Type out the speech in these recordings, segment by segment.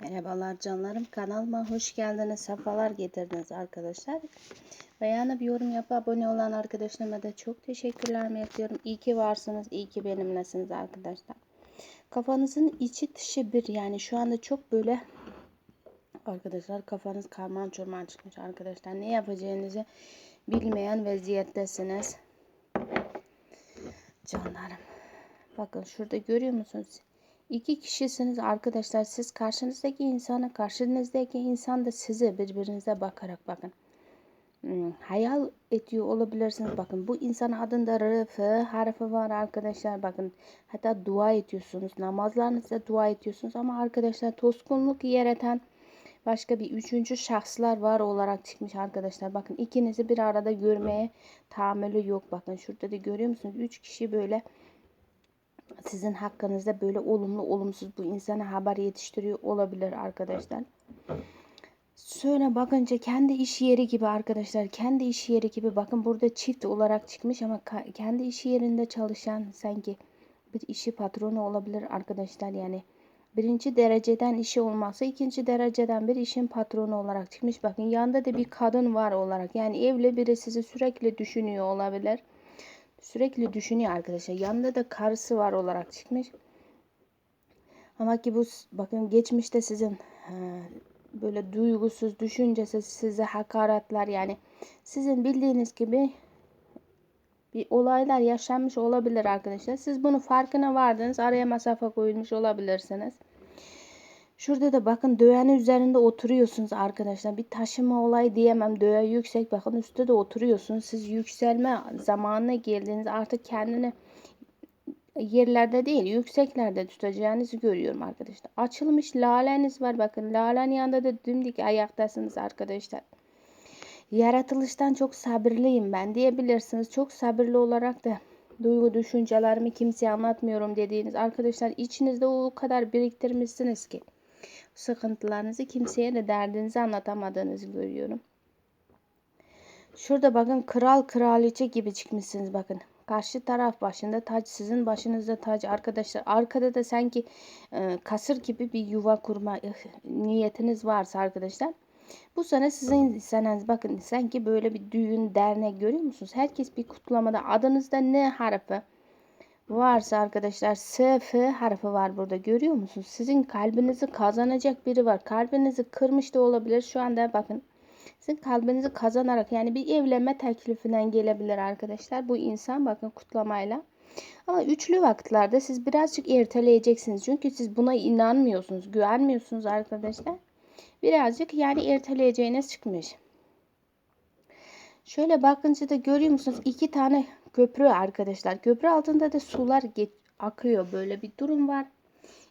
Merhabalar canlarım. Kanalıma hoş geldiniz. Sefalar getirdiniz arkadaşlar. Beğenip yorum yapıp abone olan arkadaşlarıma da çok teşekkürler bekliyorum. İyi ki varsınız iyi ki benimlesiniz arkadaşlar. Kafanızın içi dışı bir yani şu anda çok böyle arkadaşlar kafanız karman çorman çıkmış arkadaşlar. Ne yapacağınızı bilmeyen vaziyettesiniz canlarım bakın şurada görüyor musunuz İki kişisiniz arkadaşlar. Siz karşınızdaki insana, karşınızdaki insan da size birbirinize bakarak bakın. Hmm, hayal ediyor olabilirsiniz. Bakın bu insan adında R, F harfi var arkadaşlar. Bakın hatta dua ediyorsunuz. Namazlarınızda dua ediyorsunuz. Ama arkadaşlar toskunluk yaratan başka bir üçüncü şahslar var olarak çıkmış arkadaşlar. Bakın ikinizi bir arada görmeye tahammülü yok. Bakın şurada da görüyor musunuz? Üç kişi böyle sizin hakkınızda böyle olumlu olumsuz bu insana haber yetiştiriyor olabilir arkadaşlar. Şöyle bakınca kendi iş yeri gibi arkadaşlar kendi iş yeri gibi bakın burada çift olarak çıkmış ama kendi iş yerinde çalışan sanki bir işi patronu olabilir arkadaşlar. Yani birinci dereceden işi olmazsa ikinci dereceden bir işin patronu olarak çıkmış. Bakın yanında da bir kadın var olarak yani evli biri sizi sürekli düşünüyor olabilir sürekli düşünüyor arkadaşlar. Yanında da karısı var olarak çıkmış. Ama ki bu bakın geçmişte sizin böyle duygusuz, düşüncesiz size hakaretler yani sizin bildiğiniz gibi bir olaylar yaşanmış olabilir arkadaşlar. Siz bunu farkına vardınız. Araya mesafe koyulmuş olabilirsiniz. Şurada da bakın döğenin üzerinde oturuyorsunuz arkadaşlar. Bir taşıma olayı diyemem. Döğe yüksek bakın üstte de oturuyorsunuz. Siz yükselme zamanına geldiğiniz artık kendini yerlerde değil yükseklerde tutacağınızı görüyorum arkadaşlar. Açılmış laleniz var bakın. Lalenin yanında da dimdik ayaktasınız arkadaşlar. Yaratılıştan çok sabırlıyım ben diyebilirsiniz. Çok sabırlı olarak da duygu düşüncelerimi kimseye anlatmıyorum dediğiniz arkadaşlar içinizde o kadar biriktirmişsiniz ki sıkıntılarınızı kimseye de derdinizi anlatamadığınızı görüyorum. Şurada bakın kral kraliçe gibi çıkmışsınız bakın. Karşı taraf başında taç sizin başınızda taç arkadaşlar. Arkada da sanki e, kasır gibi bir yuva kurma e, niyetiniz varsa arkadaşlar. Bu sene sizin seneniz bakın sanki böyle bir düğün dernek görüyor musunuz? Herkes bir kutlamada adınızda ne harfi? Varsa arkadaşlar SF harfi var burada görüyor musunuz? Sizin kalbinizi kazanacak biri var. Kalbinizi kırmış da olabilir. Şu anda bakın. Sizin kalbinizi kazanarak yani bir evlenme teklifinden gelebilir arkadaşlar. Bu insan bakın kutlamayla. Ama üçlü vakitlerde siz birazcık erteleyeceksiniz. Çünkü siz buna inanmıyorsunuz, güvenmiyorsunuz arkadaşlar. Birazcık yani erteleyeceğiniz çıkmış. Şöyle bakınca da görüyor musunuz? İki tane köprü arkadaşlar. Köprü altında da sular akıyor. Böyle bir durum var.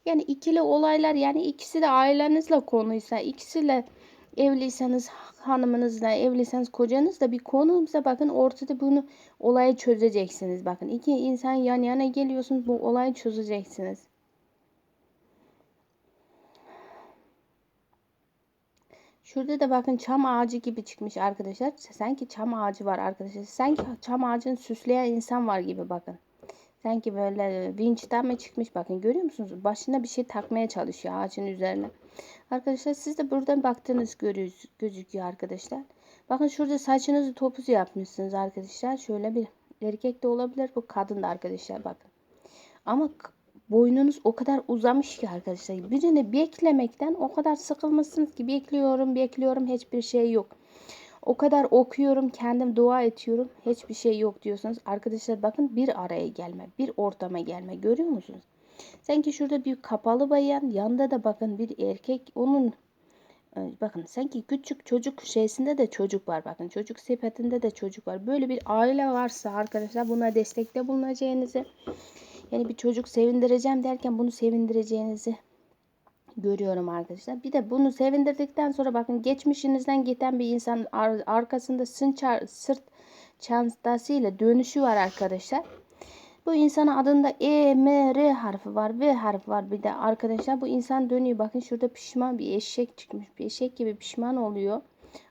Yani ikili olaylar yani ikisi de ailenizle konuysa ikisiyle evliyseniz hanımınızla evliyseniz kocanızla bir konumsa bakın ortada bunu olayı çözeceksiniz. Bakın iki insan yan yana geliyorsunuz bu olayı çözeceksiniz. Şurada da bakın çam ağacı gibi çıkmış arkadaşlar. Sanki çam ağacı var arkadaşlar. Sanki çam ağacını süsleyen insan var gibi bakın. Sanki böyle vinçten mi çıkmış bakın görüyor musunuz? Başına bir şey takmaya çalışıyor ağacın üzerine. Arkadaşlar siz de buradan baktığınız görüyoruz, gözüküyor arkadaşlar. Bakın şurada saçınızı topuz yapmışsınız arkadaşlar. Şöyle bir erkek de olabilir bu kadın da arkadaşlar bakın. Ama boynunuz o kadar uzamış ki arkadaşlar. Birini beklemekten o kadar sıkılmışsınız ki bekliyorum bekliyorum hiçbir şey yok. O kadar okuyorum kendim dua ediyorum hiçbir şey yok diyorsunuz. Arkadaşlar bakın bir araya gelme bir ortama gelme görüyor musunuz? Sanki şurada bir kapalı bayan yanında da bakın bir erkek onun e, bakın sanki küçük çocuk şeysinde de çocuk var bakın çocuk sepetinde de çocuk var. Böyle bir aile varsa arkadaşlar buna destekte bulunacağınızı yani bir çocuk sevindireceğim derken bunu sevindireceğinizi görüyorum arkadaşlar. Bir de bunu sevindirdikten sonra bakın geçmişinizden giden bir insan ar arkasında sınçar, sırt çantasıyla dönüşü var arkadaşlar. Bu insanın adında E, M, R harfi var. V harfi var bir de arkadaşlar. Bu insan dönüyor. Bakın şurada pişman bir eşek çıkmış. Bir eşek gibi pişman oluyor.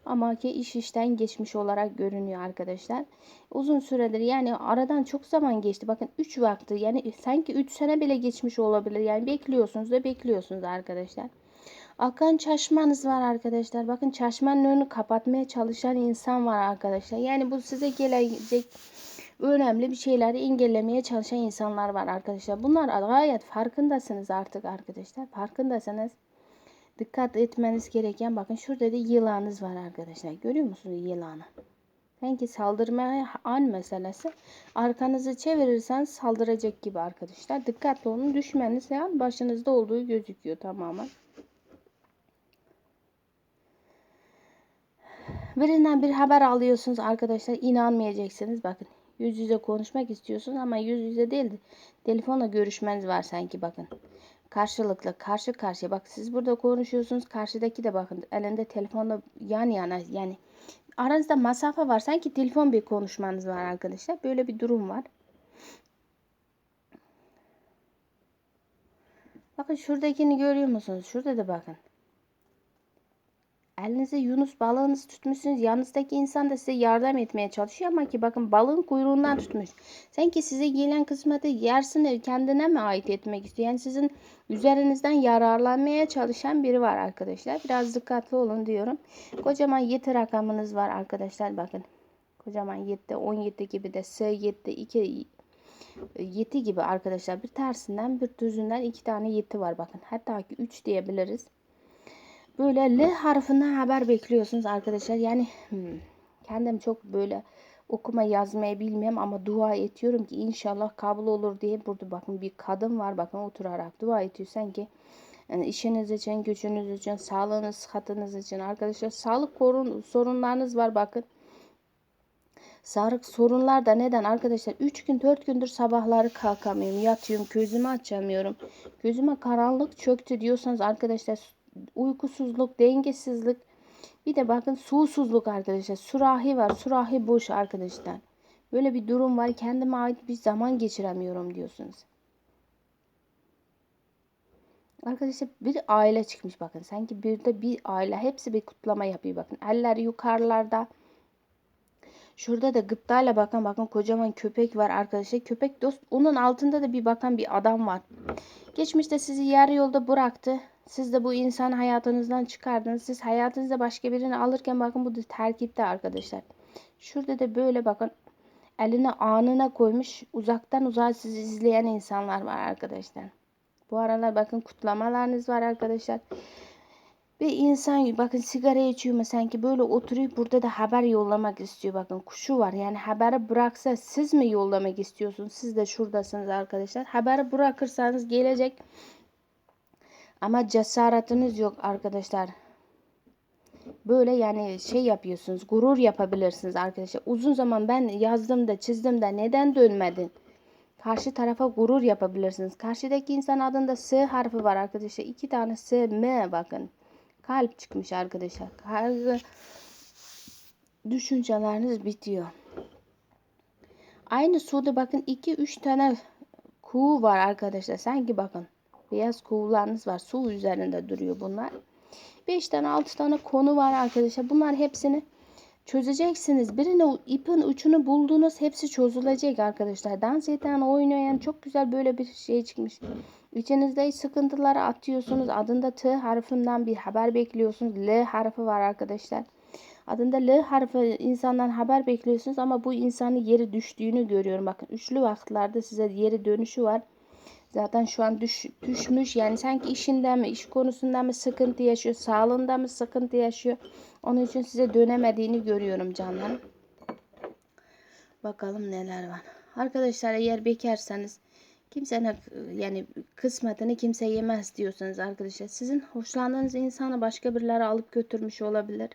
Ama ki iş işten geçmiş olarak görünüyor arkadaşlar. Uzun süredir yani aradan çok zaman geçti. Bakın 3 vakti yani sanki 3 sene bile geçmiş olabilir. Yani bekliyorsunuz da bekliyorsunuz arkadaşlar. Akan çeşmanız var arkadaşlar. Bakın çeşmenin önünü kapatmaya çalışan insan var arkadaşlar. Yani bu size gelecek önemli bir şeyleri engellemeye çalışan insanlar var arkadaşlar. Bunlar gayet farkındasınız artık arkadaşlar. Farkındasınız. Dikkat etmeniz gereken bakın şurada da yılanınız var arkadaşlar. Görüyor musunuz yılanı? Sanki saldırmaya an meselesi. Arkanızı çevirirseniz saldıracak gibi arkadaşlar. Dikkatli olun. Düşmeniz yani başınızda olduğu gözüküyor tamamen. Birinden bir haber alıyorsunuz arkadaşlar. inanmayacaksınız. Bakın yüz yüze konuşmak istiyorsunuz ama yüz yüze değil de telefonla görüşmeniz var sanki bakın. Karşılıklı karşı karşıya bak siz burada konuşuyorsunuz karşıdaki de bakın elinde telefonla yan yana yani aranızda mesafe var sanki telefon bir konuşmanız var arkadaşlar. Böyle bir durum var. Bakın şuradakini görüyor musunuz? Şurada da bakın. Elinize Yunus balığınızı tutmuşsunuz. Yanınızdaki insan da size yardım etmeye çalışıyor ama ki bakın balığın kuyruğundan tutmuş. Sanki size gelen kısmeti yarısını kendine mi ait etmek istiyor? Yani sizin üzerinizden yararlanmaya çalışan biri var arkadaşlar. Biraz dikkatli olun diyorum. Kocaman 7 rakamınız var arkadaşlar bakın. Kocaman 7, 17 gibi de S 7, 2, 7 gibi arkadaşlar. Bir tersinden bir düzünden iki tane 7 var bakın. Hatta ki 3 diyebiliriz. Böyle L harfinden haber bekliyorsunuz arkadaşlar. Yani hmm, kendim çok böyle okuma yazmayı bilmiyorum ama dua ediyorum ki inşallah kabul olur diye. Burada bakın bir kadın var bakın oturarak dua ediyor. Sanki yani işiniz için, gücünüz için, sağlığınız, sıhhatiniz için. Arkadaşlar sağlık korun, sorunlarınız var bakın. Sağlık sorunlar da neden? Arkadaşlar 3 gün 4 gündür sabahları kalkamıyorum yatıyorum gözümü açamıyorum. Gözüme karanlık çöktü diyorsanız arkadaşlar uykusuzluk, dengesizlik. Bir de bakın susuzluk arkadaşlar. Surahi var. Surahi boş arkadaşlar. Böyle bir durum var. Kendime ait bir zaman geçiremiyorum diyorsunuz. Arkadaşlar bir aile çıkmış bakın. Sanki bir de bir aile. Hepsi bir kutlama yapıyor bakın. Eller yukarılarda. Şurada da gıptayla bakın bakın kocaman köpek var arkadaşlar. Köpek dost. Onun altında da bir bakan bir adam var. Geçmişte sizi yarı yolda bıraktı. Siz de bu insan hayatınızdan çıkardınız. Siz hayatınızda başka birini alırken bakın bu da terkipte arkadaşlar. Şurada da böyle bakın eline anına koymuş uzaktan uzağa sizi izleyen insanlar var arkadaşlar. Bu aralar bakın kutlamalarınız var arkadaşlar. Bir insan bakın sigara içiyor mu sanki böyle oturup burada da haber yollamak istiyor. Bakın kuşu var yani haberi bıraksa siz mi yollamak istiyorsunuz? Siz de şuradasınız arkadaşlar. Haberi bırakırsanız gelecek ama cesaretiniz yok arkadaşlar. Böyle yani şey yapıyorsunuz. Gurur yapabilirsiniz arkadaşlar. Uzun zaman ben yazdım da çizdim de neden dönmedin? Karşı tarafa gurur yapabilirsiniz. Karşıdaki insan adında S harfi var arkadaşlar. İki tane S, M bakın. Kalp çıkmış arkadaşlar. Kaygı düşünceleriniz bitiyor. Aynı suda bakın 2-3 tane kuğu var arkadaşlar. Sanki bakın beyaz kuğularınız var. Su üzerinde duruyor bunlar. 5 tane 6 tane konu var arkadaşlar. Bunlar hepsini çözeceksiniz. Birine ipin ucunu buldunuz. Hepsi çözülecek arkadaşlar. Dans eden, oynayan çok güzel böyle bir şey çıkmış. İçinizde sıkıntıları atıyorsunuz. Adında T harfinden bir haber bekliyorsunuz. L harfi var arkadaşlar. Adında L harfi insandan haber bekliyorsunuz ama bu insanın yeri düştüğünü görüyorum. Bakın üçlü vaktlerde size yeri dönüşü var. Zaten şu an düş, düşmüş. Yani sanki işinde mi, iş konusunda mı sıkıntı yaşıyor, sağlığında mı sıkıntı yaşıyor. Onun için size dönemediğini görüyorum canlarım. Bakalım neler var. Arkadaşlar eğer bekarsanız kimsenin yani kısmetini kimse yemez diyorsanız arkadaşlar sizin hoşlandığınız insanı başka birileri alıp götürmüş olabilir.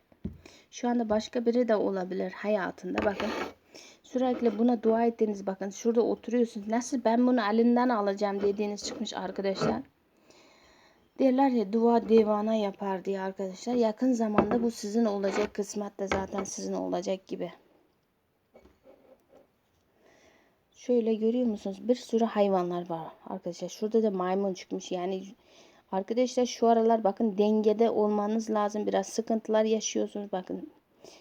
Şu anda başka biri de olabilir hayatında. Bakın Sürekli buna dua ettiğiniz bakın şurada oturuyorsunuz. Nasıl ben bunu elinden alacağım dediğiniz çıkmış arkadaşlar. Derler ya dua divana yapar diye arkadaşlar. Yakın zamanda bu sizin olacak. Kısmet de zaten sizin olacak gibi. Şöyle görüyor musunuz? Bir sürü hayvanlar var arkadaşlar. Şurada da maymun çıkmış. Yani Arkadaşlar şu aralar bakın dengede olmanız lazım. Biraz sıkıntılar yaşıyorsunuz. Bakın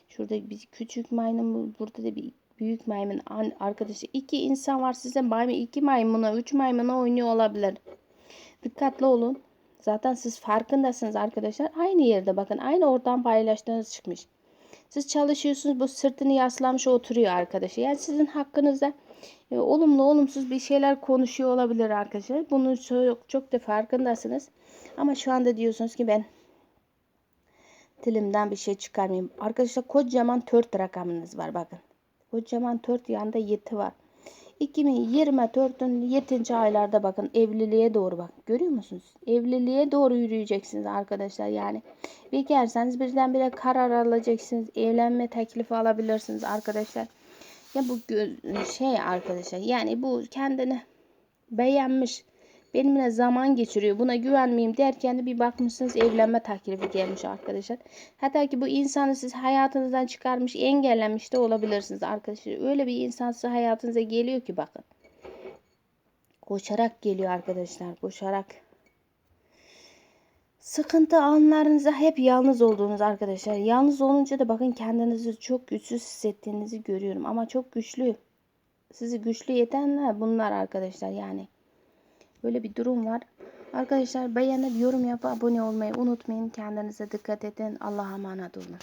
şurada bir küçük maymun burada da bir büyük maymun arkadaşlar iki insan var size maymun iki maymuna üç maymuna oynuyor olabilir. Dikkatli olun. Zaten siz farkındasınız arkadaşlar. Aynı yerde bakın aynı ortam paylaştığınız çıkmış. Siz çalışıyorsunuz bu sırtını yaslamış oturuyor arkadaşlar. Yani sizin hakkınızda e, olumlu olumsuz bir şeyler konuşuyor olabilir arkadaşlar. Bunun çok, çok da farkındasınız. Ama şu anda diyorsunuz ki ben dilimden bir şey çıkarmayayım. Arkadaşlar kocaman 4 rakamınız var bakın. Kocaman 4 yanında 7 var. 2024'ün 7. aylarda bakın evliliğe doğru bak. Görüyor musunuz? Evliliğe doğru yürüyeceksiniz arkadaşlar. Yani bekarsanız birdenbire karar alacaksınız. Evlenme teklifi alabilirsiniz arkadaşlar. Ya bu şey arkadaşlar yani bu kendini beğenmiş benimle zaman geçiriyor buna güvenmeyeyim derken de bir bakmışsınız evlenme teklifi gelmiş arkadaşlar. Hatta ki bu insanı siz hayatınızdan çıkarmış engellemiş de olabilirsiniz arkadaşlar. Öyle bir insan size hayatınıza geliyor ki bakın. Koşarak geliyor arkadaşlar koşarak. Sıkıntı anlarınızda hep yalnız olduğunuz arkadaşlar. Yalnız olunca da bakın kendinizi çok güçsüz hissettiğinizi görüyorum. Ama çok güçlü. Sizi güçlü yetenler bunlar arkadaşlar yani. Böyle bir durum var. Arkadaşlar beğenip yorum yapıp abone olmayı unutmayın. Kendinize dikkat edin. Allah'a emanet olun.